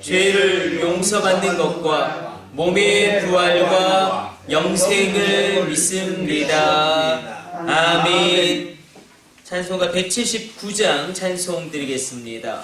죄를 용서받는 것과 몸의 부활과 영생을 믿습니다. 아멘. 찬송가 179장 찬송 드리겠습니다.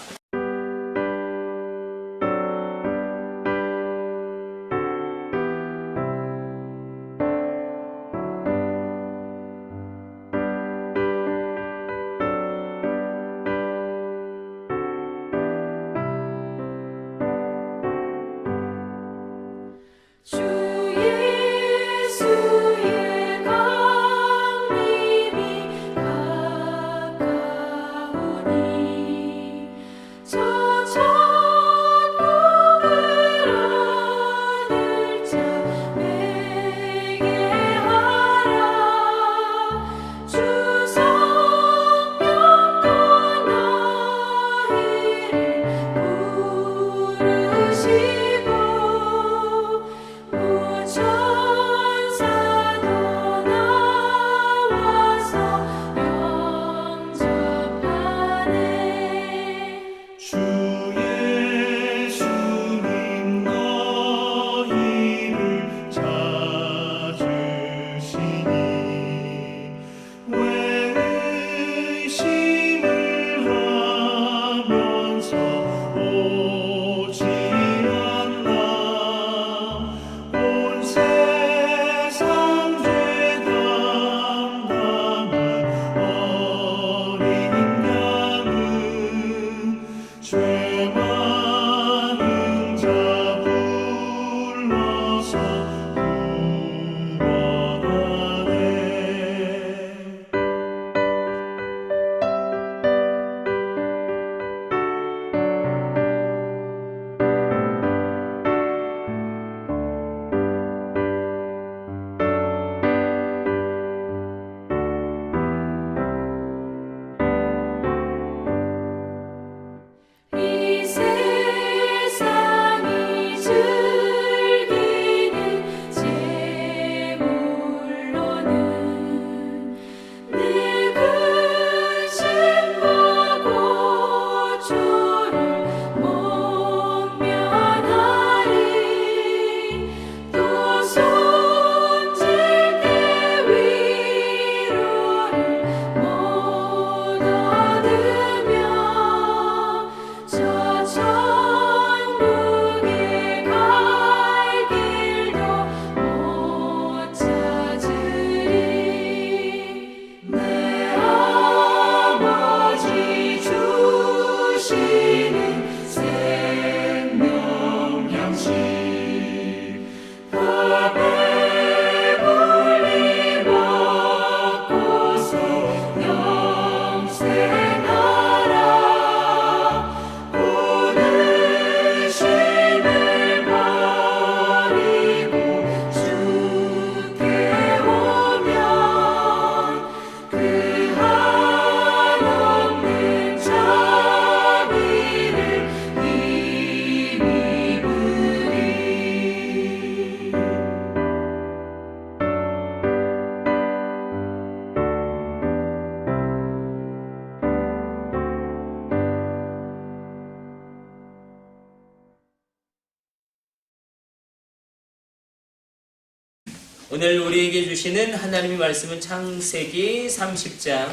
오늘 우리에게 주시는 하나님의 말씀은 창세기 30장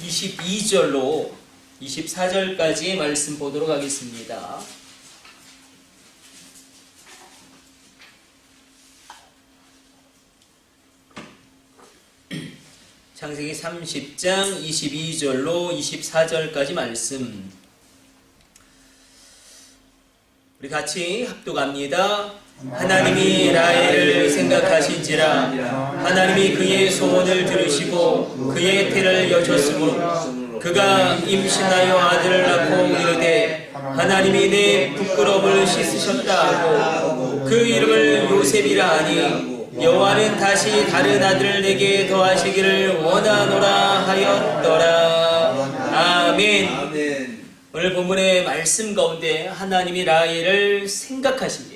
22절로 24절까지 말씀 보도록 하겠습니다. 창세기 30장 22절로 24절까지 말씀. 우리 같이 합독합니다. 하나님이 라헬을 생각하신지라 하나님이 그의 소원을 들으시고 그의 태를 여셨으므로 그가 임신하여 아들을 낳고 이르되 하나님이 내 부끄러움을 씻으셨다 하고 그 이름을 요셉이라 하니 여호와는 다시 다른 아들을 내게 더하시기를 원하노라 하였더라 아멘. 오늘 본문의 말씀 가운데 하나님이 라헬을 생각하십니다.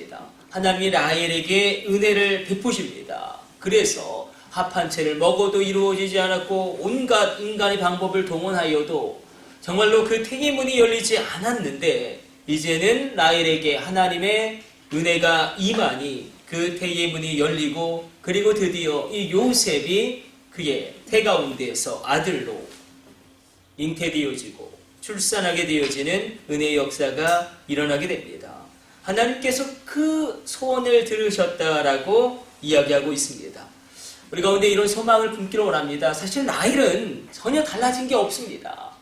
하나님이 라헬에게 은혜를 베푸십니다. 그래서 합한 채를 먹어도 이루어지지 않았고 온갖 인간의 방법을 동원하여도 정말로 그 태기문이 열리지 않았는데 이제는 라헬에게 하나님의 은혜가 임하니 그 태기문이 열리고 그리고 드디어 이 요셉이 그의 태 가운데에서 아들로 잉태되어지고 출산하게 되어지는 은혜의 역사가 일어나게 됩니다. 하나님께서 그 소원을 들으셨다라고 이야기하고 있습니다. 우리 가운데 이런 소망을 품기를 원합니다. 사실 나일은 전혀 달라진 게 없습니다.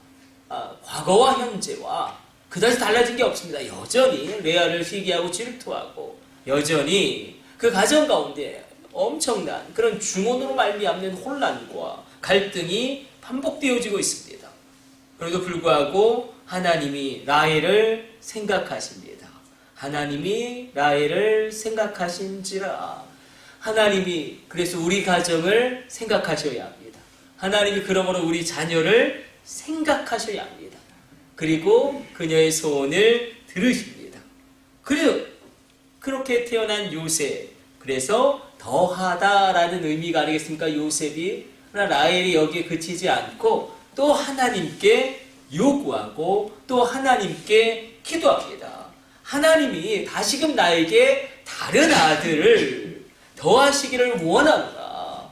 아, 과거와 현재와 그다지 달라진 게 없습니다. 여전히 레아를 시기하고 질투하고 여전히 그 가정 가운데 엄청난 그런 중원으로 말미암는 혼란과 갈등이 반복되어지고 있습니다. 그래도 불구하고 하나님이 라헬을 생각하십니다. 하나님이 라헬을 생각하신지라. 하나님이 그래서 우리 가정을 생각하셔야 합니다. 하나님이 그러므로 우리 자녀를 생각하셔야 합니다. 그리고 그녀의 소원을 들으십니다. 그래요. 그렇게 태어난 요셉. 그래서 더하다라는 의미가 아니겠습니까? 요셉이. 라헬이 여기에 그치지 않고 또 하나님께 요구하고 또 하나님께 기도합니다. 하나님이 다시금 나에게 다른 아들을 더하시기를 원한다.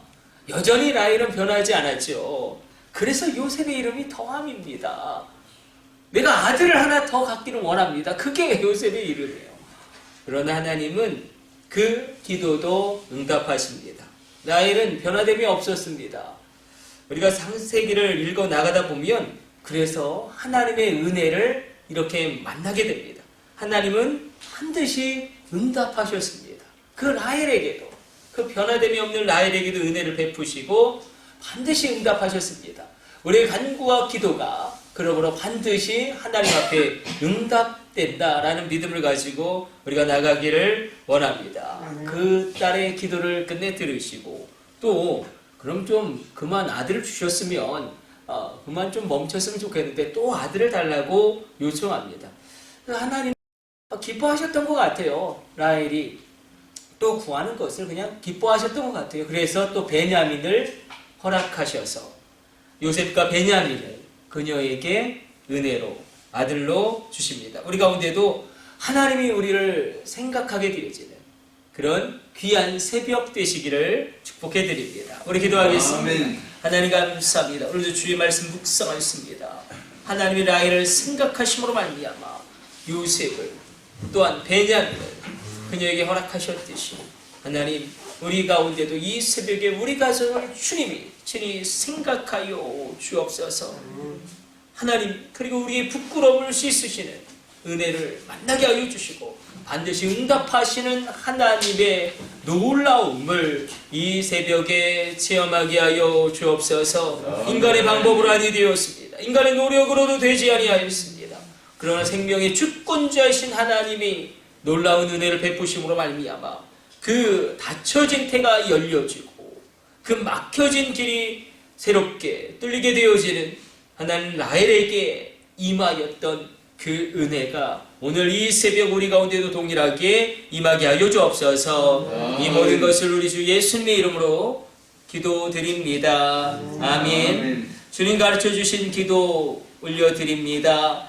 여전히 라헬은 변하지 않았죠. 그래서 요셉의 이름이 더함입니다. 내가 아들을 하나 더 갖기를 원합니다. 그게 요셉의 이름이에요. 그러나 하나님은 그 기도도 응답하십니다. 라헬은 변화됨이 없었습니다. 우리가 상세기를 읽어 나가다 보면 그래서 하나님의 은혜를 이렇게 만나게 됩니다. 하나님은 반드시 응답하셨습니다. 그 라헬에게도 그 변화됨이 없는 라헬에게도 은혜를 베푸시고 반드시 응답하셨습니다. 우리의 간구와 기도가 그러므로 반드시 하나님 앞에 응답된다라는 믿음을 가지고 우리가 나가기를 원합니다. 그 딸의 기도를 끝내 들으시고 또 그럼 좀 그만 아들을 주셨으면 어, 그만 좀 멈췄으면 좋겠는데 또 아들을 달라고 요청합니다. 하나님 기뻐하셨던 것 같아요. 라헬이 또 구하는 것을 그냥 기뻐하셨던 것 같아요. 그래서 또 베냐민을 허락하셔서 요셉과 베냐민을 그녀에게 은혜로 아들로 주십니다. 우리 가운데도 하나님이 우리를 생각하게 되어지는 그런 귀한 새벽 되시기를 축복해 드립니다. 우리 기도하겠습니다. 아멘. 하나님 감사합니다. 오늘도 주의 말씀 묵상하였습니다. 하나님이 라헬을 생각하심으로 말미암아 요셉을 또한 베냐민을 그녀에게 허락하셨듯이 하나님 우리 가운데도 이 새벽에 우리 가정을 주님이 친히 생각하여 주옵소서. 하나님 그리고 우리의 부끄러움을 씻으시는 은혜를 만나게 하여 주시고 반드시 응답하시는 하나님의 놀라움을 이 새벽에 체험하게 하여 주옵소서. 인간의 방법으로 아니 되었습니다. 인간의 노력으로도 되지 아니하였습니다. 그러나 생명의 주권자이신 하나님이 놀라운 은혜를 베푸심으로 말미암아 그 닫혀진 태가 열려지고 그 막혀진 길이 새롭게 뚫리게 되어지는 하나님 라헬에게 임하였던 그 은혜가 오늘 이 새벽 우리 가운데도 동일하게 임하게 하여 주옵소서. 이 모든 것을 우리 주 예수님의 이름으로 기도드립니다. 아멘. 주님 가르쳐 주신 기도 올려드립니다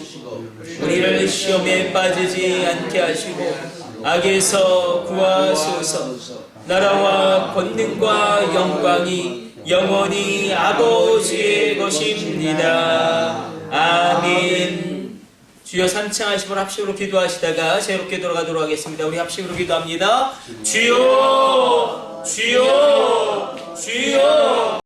우리를 시험에 빠지지 않게 하시고 악에서 구하소서 나라와 권능과 영광이 영원히 아버지의 것입니다. 아멘. 주여 삼창하시고 합심으로 기도하시다가 새롭게 돌아가도록 하겠습니다. 우리 합심으로 기도합니다. 주여, 주여, 주여.